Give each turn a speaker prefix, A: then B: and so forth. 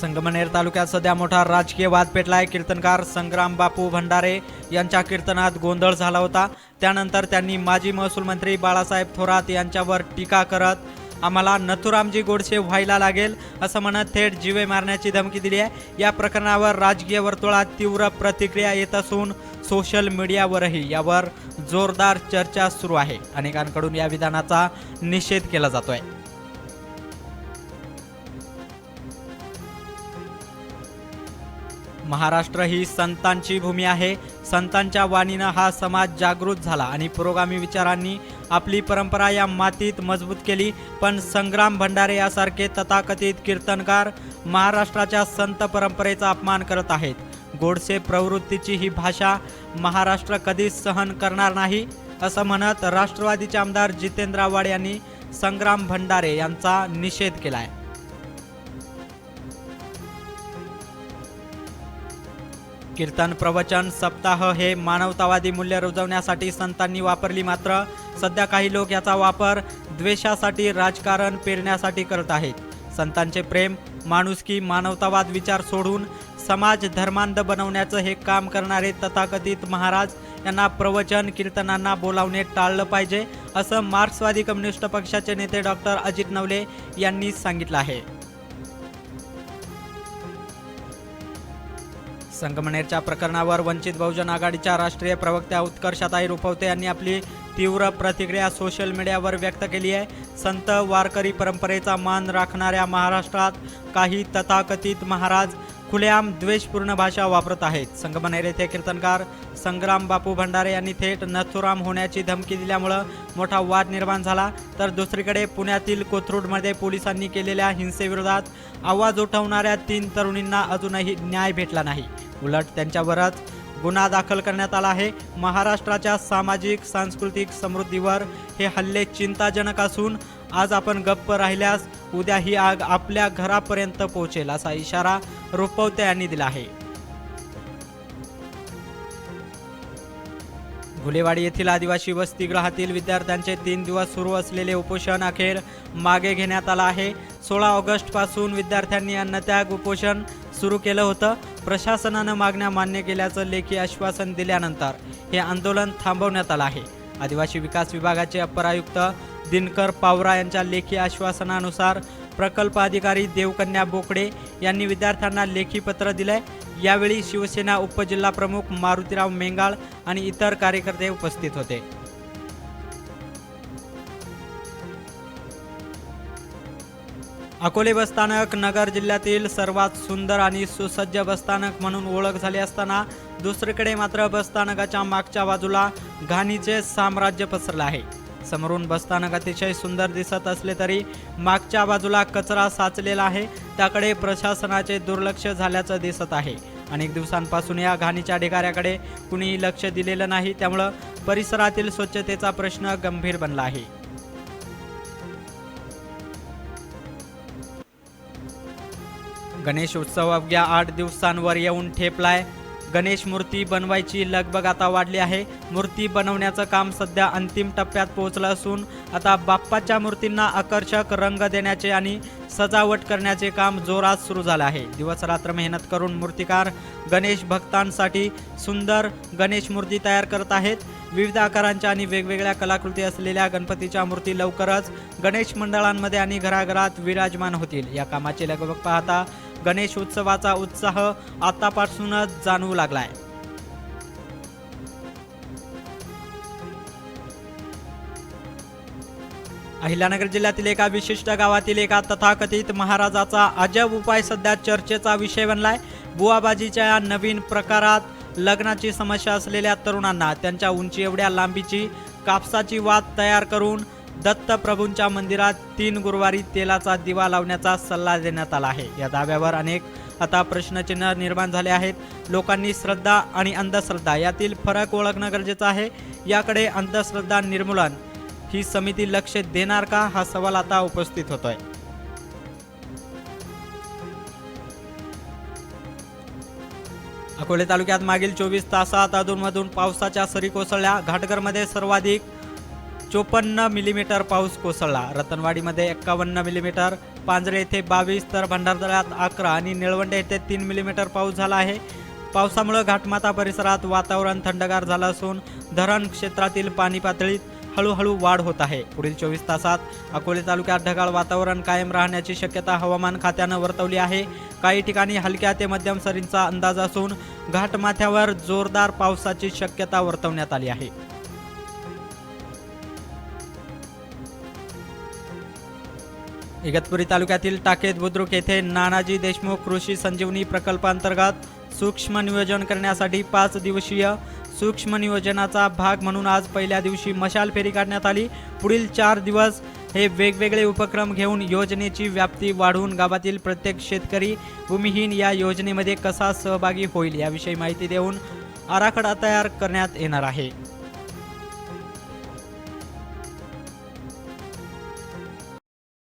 A: संगमनेर तालुक्यात सध्या मोठा राजकीय वाद पेटलाय. कीर्तनकार संग्राम बापू भंडारे यांच्या कीर्तनात गोंधळ झाला होता. त्यानंतर त्यांनी माजी महसूल मंत्री बाळासाहेब थोरात यांच्यावर टीका करत आम्हाला नथुरामजी गोडसे व्हायला लागेल असं म्हणत थेट जीवे मारण्याची धमकी दिली आहे. या प्रकरणावर राजकीय वर्तुळात तीव्र प्रतिक्रिया येत असून सोशल मीडियावरही यावर जोरदार चर्चा सुरू आहे. अनेकांकडून या विधानाचा निषेध केला जातोय. महाराष्ट्र ही संतांची भूमी आहे. संतांच्या वाणीनं हा समाज जागृत झाला आणि पुरोगामी विचारांनी आपली परंपरा या मातीत मजबूत केली. पण संग्राम भंडारे यासारखे तथाकथित कीर्तनकार महाराष्ट्राच्या संत परंपरेचा अपमान करत आहेत. गोडसे प्रवृत्तीची ही भाषा महाराष्ट्र कधीच सहन करणार नाही असं म्हणत राष्ट्रवादीचे आमदार जितेंद्र आव्हाड यांनी संग्राम भंडारे यांचा निषेध केला आहे कीर्तन प्रवचन सप्ताह हे मानवतावादी मूल्य रुजवण्यासाठी संतांनी वापरली मात्र सध्या काही लोक याचा वापर द्वेषासाठी राजकारण पेरण्यासाठी करत आहेत. संतांचे प्रेम माणुसकी मानवतावाद विचार सोडून समाज धर्मांध बनवण्याचं हे काम करणारे तथाकथित महाराज यांना प्रवचन कीर्तनांना बोलावणे टाळलं पाहिजे असं मार्क्सवादी कम्युनिस्ट पक्षाचे नेते डॉक्टर अजित नवले यांनी सांगितलं आहे. संगमनेरच्या प्रकरणावर वंचित बहुजन आघाडीच्या राष्ट्रीय प्रवक्त्या उत्कर्षाताई रुपवते यांनी आपली तीव्र प्रतिक्रिया सोशल मीडियावर व्यक्त केली आहे. संत वारकरी परंपरेचा मान राखणाऱ्या महाराष्ट्रात काही तथाकथित महाराज खुलेआम द्वेषपूर्ण भाषा वापरत आहेत. संगमनेर येथे कीर्तनकार संग्राम बापू भंडारे यांनी थेट नथुराम होण्याची धमकी दिल्यामुळं मोठा वाद निर्माण झाला. तर दुसरीकडे पुण्यातील कोथरूडमध्ये पोलिसांनी केलेल्या हिंसेविरोधात आवाज उठवणाऱ्या तीन तरुणींना अजूनही न्याय भेटला नाही. उलट त्यांच्यावरच गुन्हा दाखल करण्यात आला आहे. महाराष्ट्राच्या सामाजिक सांस्कृतिक समृद्धीवर हे हल्ले चिंताजनक असून आज आपण गप्प राहिल्यास उद्या ही आग आपल्या घरापर्यंत पोहोचेल असा इशारा रुपवते यांनी दिला आहे. घुलेवाडी येथील आदिवासी वसतिगृहातील विद्यार्थ्यांचे तीन दिवस सुरू असलेले उपोषण अखेर मागे घेण्यात आला आहे. सोळा ऑगस्टपासून विद्यार्थ्यांनी अन्नत्याग उपोषण सुरू केलं होतं. प्रशासनानं मागण्या मान्य केल्याचं लेखी आश्वासन दिल्यानंतर हे आंदोलन थांबवण्यात आलं आहे. आदिवासी विकास विभागाचे अपर आयुक्त दिनकर पावरा यांच्या लेखी आश्वासनानुसार प्रकल्प अधिकारी देवकन्या बोकडे यांनी विद्यार्थ्यांना लेखी पत्र दिलंय. यावेळी शिवसेना उपजिल्हा प्रमुख मारुतीराव मेंगाळ आणि इतर कार्यकर्ते उपस्थित होते. अकोले बसस्थानक नगर जिल्ह्यातील सर्वात सुंदर आणि सुसज्ज बसस्थानक म्हणून ओळख झाली असताना दुसरीकडे मात्र बसस्थानकाच्या मागच्या बाजूला घाणीचे साम्राज्य पसरलं आहे. समोरून बसस्थानक अतिशय सुंदर दिसत असले तरी मागच्या बाजूला कचरा साचलेला आहे. त्याकडे प्रशासनाचे दुर्लक्ष झाल्याचं दिसत आहे. अनेक दिवसांपासून या घाणीच्या ढिगाऱ्याकडे कुणीही लक्ष दिलेलं नाही. त्यामुळं परिसरातील स्वच्छतेचा प्रश्न गंभीर बनला आहे. गणेश उत्सव अवघ्या आठ दिवसांवर येऊन ठेपलाय. गणेश मूर्ती बनवायची लगबग आता वाढली आहे. मूर्ती बनवण्याचं काम सध्या अंतिम टप्प्यात पोहोचलं असून आता बाप्पाच्या मूर्तींना आकर्षक रंग देण्याचे आणि सजावट करण्याचे काम जोरात सुरू झालं आहे. दिवस रात्र मेहनत करून मूर्तिकार गणेश भक्तांसाठी सुंदर गणेश मूर्ती तयार करत आहेत. विविध आकारांच्या आणि वेगवेगळ्या कलाकृती असलेल्या गणपतीच्या मूर्ती लवकरच गणेश मंडळांमध्ये आणि घराघरात विराजमान होतील. या कामाचे लगबग पाहता गणेश उत्सवाचा उत्साह आतापासूनच जाणवू लागलाय. अहिल्यानगर जिल्ह्यातील एका विशिष्ट गावातील एका तथाकथित महाराजाचा अजब उपाय सध्या चर्चेचा विषय बनलाय. बुवाबाजीच्या या नवीन प्रकारात लग्नाची समस्या असलेल्या तरुणांना त्यांच्या उंची एवढ्या लांबीची कापसाची वात तयार करून दत्तप्रभूंच्या मंदिरात तीन गुरुवारी तेलाचा दिवा लावण्याचा सल्ला देण्यात आला आहे. या दाव्यावर अनेक आता प्रश्नचिन्ह निर्माण झाले आहेत. लोकांनी श्रद्धा आणि अंधश्रद्धा यातील फरक ओळखणं गरजेचं आहे. याकडे अंधश्रद्धा निर्मूलन ही समिती लक्ष देणार का? हा सवाल आता उपस्थित होतोय. अकोले तालुक्यात मागील चोवीस तासात अधूनमधून पावसाच्या सरी कोसळल्या. घाटघरमध्ये सर्वाधिक चोपन्न मिलीमीटर पाऊस कोसळला. रतनवाडीमध्ये एक्कावन्न मिलीमीटर पांजरे येथे बावीस तर भंडारदऱ्यात अकरा आणि निळवंडे येथे तीन मिलीमीटर पाऊस झाला आहे. पावसामुळे घाटमाता परिसरात वातावरण थंडगार झालं असून धरण क्षेत्रातील पाणी पातळीत हळूहळू वाढ होत आहे. पुढील चोवीस तासात अकोले तालुक्यात ढगाळ वातावरण कायम राहण्याची शक्यता हवामान खात्यानं वर्तवली आहे. काही ठिकाणी हलक्या ते मध्यम सरींचा अंदाज असून घाटमाथ्यावर जोरदार पावसाची शक्यता वर्तवण्यात आली आहे. इगतपुरी तालुक्यातील टाकेत बुद्रुक येथे नानाजी देशमुख कृषी संजीवनी प्रकल्पांतर्गत सूक्ष्म नियोजन करण्यासाठी पाच दिवसीय सूक्ष्म नियोजनाचा भाग म्हणून आज पहिल्या दिवशी मशाल फेरी काढण्यात आली. पुढील चार दिवस हे वेगवेगळे उपक्रम घेऊन योजनेची व्याप्ती वाढवून गावातील प्रत्येक शेतकरी भूमिहीन या योजनेमध्ये कसा सहभागी होईल याविषयी माहिती देऊन आराखडा तयार करण्यात येणार आहे.